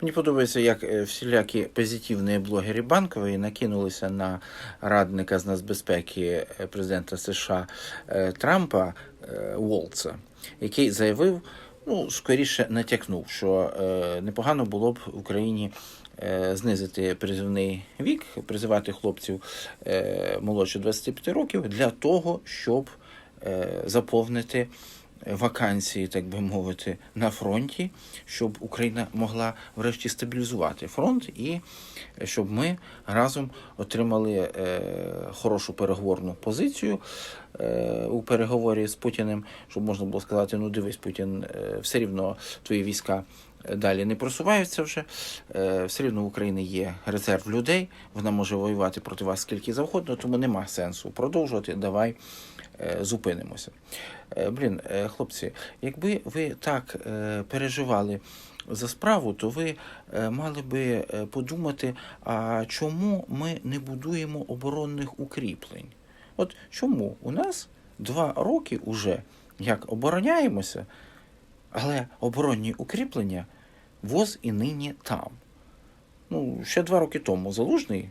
Мені подобається, як е, всілякі позитивні блогери банкової накинулися на радника з нацбезпеки е, президента США е, Трампа Волца, який заявив, ну, скоріше натякнув, що непогано було б в Україні знизити призивний вік, призивати хлопців молодше 25 років для того, щоб заповнити вакансії, так би мовити, на фронті, щоб Україна могла врешті стабілізувати фронт і щоб ми разом отримали е, хорошу переговорну позицію е, у переговорі з Путіним, щоб можна було сказати: ну дивись, Путін, е, все рівно твої війська. Далі не просуваються вже. Е, Все рівно в Україні є резерв людей. Вона може воювати проти вас скільки завгодно, тому нема сенсу продовжувати. Давай е, зупинимося. Е, Блін, хлопці, якби ви так переживали за справу, то ви мали би подумати, а чому ми не будуємо оборонних укріплень? От чому у нас два роки уже як обороняємося, але оборонні укріплення воз і нині там. Ну, ще два роки тому залужний,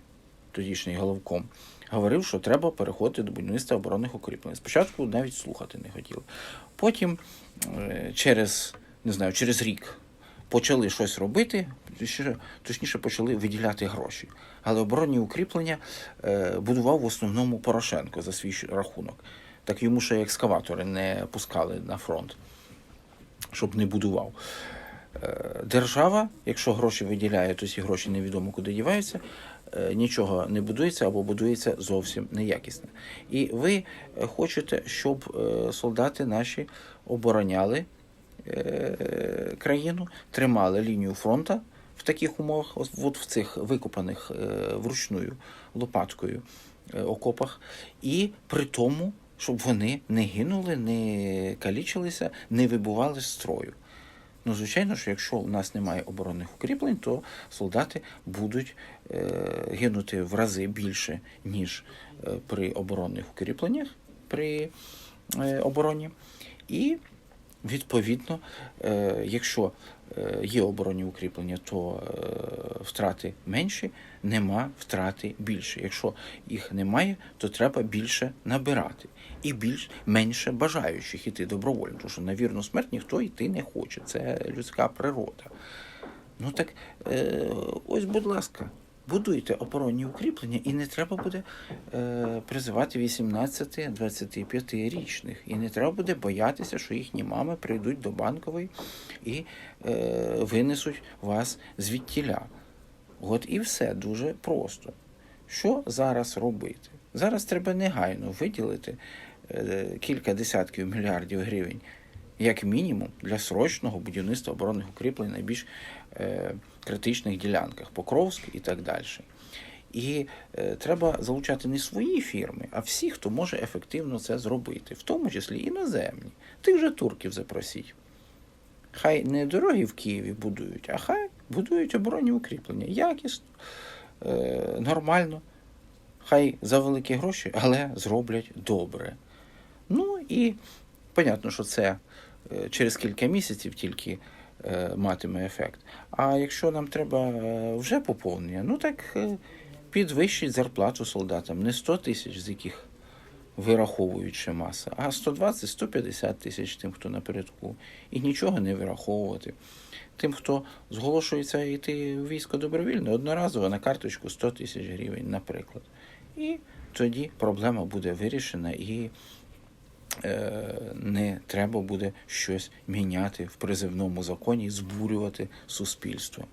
тодішній головком, говорив, що треба переходити до будівництва оборонних укріплень. Спочатку навіть слухати не хотіли. Потім, е, через, не знаю, через рік почали щось робити, точніше- почали виділяти гроші. Але оборонні укріплення е, будував в основному Порошенко за свій рахунок. Так йому ще екскаватори не пускали на фронт, щоб не будував. Е, Держава, якщо гроші виділяє, то ці гроші невідомо куди діваються, е, нічого не будується або будується зовсім неякісне. І ви хочете, щоб е, солдати наші обороняли країну, тримали лінію фронту в таких умовах, от в цих викопаних вручною лопаткою окопах, і при тому, щоб вони не гинули, не калічилися, не вибували з строю. Ну, звичайно, що якщо у нас немає оборонних укріплень, то солдати будуть е, гинути в рази більше, ніж е, при оборонних укріпленнях при е, обороні. І відповідно, якщо є оборонні укріплення, то е, втрати менші, нема втрати більше. Якщо їх немає, то треба більше набирати і більш менше бажаючих іти добровольно, тому що на вірну смерть ніхто йти не хоче. Це людська природа. Ну так е, ось, будь ласка, будуйте оборонні укріплення, і не треба буде е, призивати 18-25-річних. І не треба буде боятися, що їхні мами прийдуть до банкової і е, винесуть вас звідтіля. От і все дуже просто. Що зараз робити? Зараз треба негайно виділити е, кілька десятків мільярдів гривень, як мінімум, для срочного будівництва оборонних укріплень на найбільш е, критичних ділянках, Покровськ і так далі. І е, треба залучати не свої фірми, а всі, хто може ефективно це зробити, в тому числі іноземні. Тих же турків запросіть. Хай не дороги в Києві будують, а хай будують оборонні укріплення. Якісно, е, нормально. Хай за великі гроші, але зроблять добре. Ну і понятно, що це через кілька місяців тільки е, матиме ефект. А якщо нам треба е, вже поповнення, ну так е, підвищить зарплату солдатам. Не 100 тисяч, з яких вираховують ще маса, а 120-150 тисяч тим, хто напередку. І нічого не вираховувати. Тим, хто зголошується йти в військо добровільно, одноразово на карточку 100 тисяч гривень, наприклад. І тоді проблема буде вирішена і е, не треба буде щось міняти в призивному законі, збурювати суспільство.